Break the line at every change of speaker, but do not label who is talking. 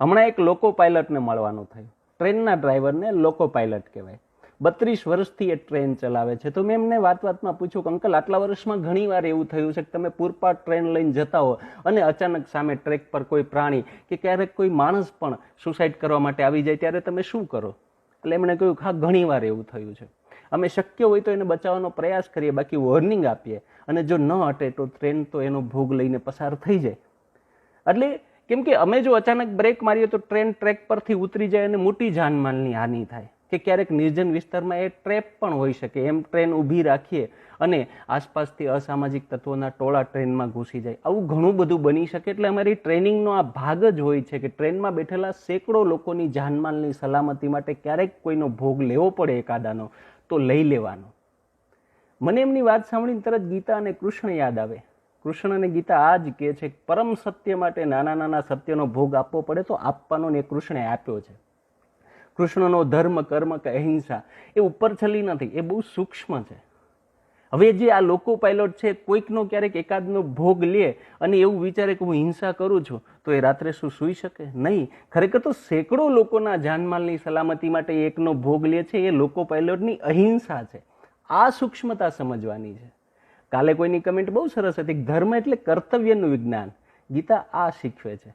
હમણાં એક લોકો પાયલટને મળવાનું થયું. ટ્રેનના ડ્રાઈવરને લોકો પાયલટ કહેવાય. બત્રીસ વર્ષથી એ ટ્રેન ચલાવે છે. તો મેં એમને વાત વાતમાં પૂછ્યું કે, અંકલ, આટલા વર્ષમાં ઘણીવાર એવું થયું છે કે તમે પૂરપાટ ટ્રેન લઈને જતા હો અને અચાનક સામે ટ્રેક પર કોઈ પ્રાણી કે ક્યારેક કોઈ માણસ પણ સુસાઇડ કરવા માટે આવી જાય ત્યારે તમે શું કરો? એટલે એમણે કહ્યું હા, ઘણીવાર એવું થયું છે. અમે શક્ય હોય તો એને બચાવવાનો પ્રયાસ કરીએ, બાકી વોર્નિંગ આપીએ અને જો ન હટે તો ટ્રેન તો એનો ભોગ લઈને પસાર થઈ જાય. એટલે કેમ કે અમે જો અચાનક બ્રેક મારીએ તો ટ્રેન ટ્રેક પરથી ઉતરી જાય અને મોટી જાનમાલની હાનિ થાય. કે ક્યારેક નિર્જન વિસ્તારમાં એ ટ્રેપ પણ હોઈ શકે. એમ ટ્રેન ઊભી રાખીએ અને આસપાસથી અસામાજિક તત્વોના ટોળા ટ્રેનમાં ઘૂસી જાય. આવું ઘણું બધું બની શકે એટલે અમારી ટ્રેનિંગનો આ ભાગ જ હોય છે કે ટ્રેનમાં બેઠેલા સેંકડો લોકોની જાનમાલની સલામતી માટે ક્યારેક કોઈનો ભોગ લેવો પડે એકાદાનો, તો લઈ લેવાનો. મને એમની વાત સાંભળીને તરત ગીતા અને કૃષ્ણ યાદ આવે. કૃષ્ણ અને ગીતા આ જ કહે છે પરમ સત્ય માટે નાના નાના સત્યનો ભોગ આપવો પડે તો આપવાનો એ કૃષ્ણે આપ્યો છે. કૃષ્ણનો ધર્મ, કર્મ કે અહિંસા એ ઉપર છલી નથી, એ બહુ સૂક્ષ્મ છે. હવે જે આ લોકો પાયલોટ છે, કોઈકનો ક્યારેક એકાદનો ભોગ લે અને એવું વિચારે કે હું હિંસા કરું છું, તો એ રાત્રે શું સૂઈ શકે? નહીં. ખરેખર તો સેંકડો લોકોના જાનમાલની સલામતી માટે એકનો ભોગ લે છે, એ લોકો પાયલોટની અહિંસા છે. આ સૂક્ષ્મતા સમજવાની છે. કાલે કોઈની કમેન્ટ બહુ સરસ હતી. ધર્મ એટલે કર્તવ્યનું વિજ્ઞાન. ગીતા આ શીખવે છે.